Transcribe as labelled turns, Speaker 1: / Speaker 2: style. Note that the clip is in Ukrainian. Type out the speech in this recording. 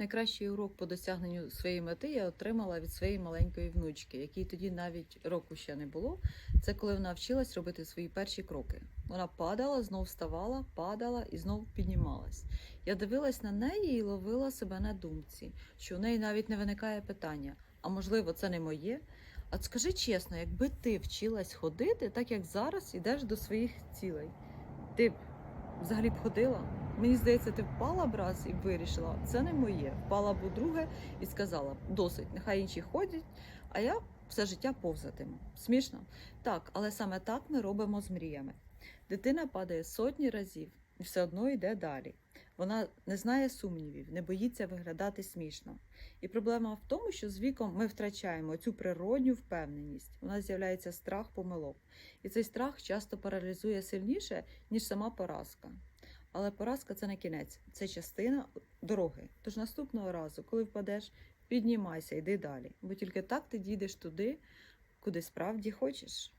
Speaker 1: Найкращий урок по досягненню своєї мети я отримала від своєї маленької внучки, якій тоді навіть року ще не було. Це коли вона вчилась робити свої перші кроки. Вона падала, знов вставала, падала і знов піднімалась. Я дивилась на неї і ловила себе на думці, що у неї навіть не виникає питання: а можливо, це не моє. А скажи чесно, якби ти вчилась ходити, так як зараз ідеш до своїх цілей, ти б взагалі б ходила? Мені здається, ти впала б раз і вирішила, це не моє. Впала б у друге і сказала: досить, нехай інші ходять, а я все життя повзатиму. Смішно? Так, але саме так ми робимо з мріями. Дитина падає сотні разів і все одно йде далі. Вона не знає сумнівів, не боїться виглядати смішно. І проблема в тому, що з віком ми втрачаємо цю природню впевненість. У нас з'являється страх помилок. І цей страх часто паралізує сильніше, ніж сама поразка. Але поразка це не кінець, це частина дороги. Тож наступного разу, коли впадеш, піднімайся, йди далі. Бо тільки так ти дійдеш туди, куди справді хочеш.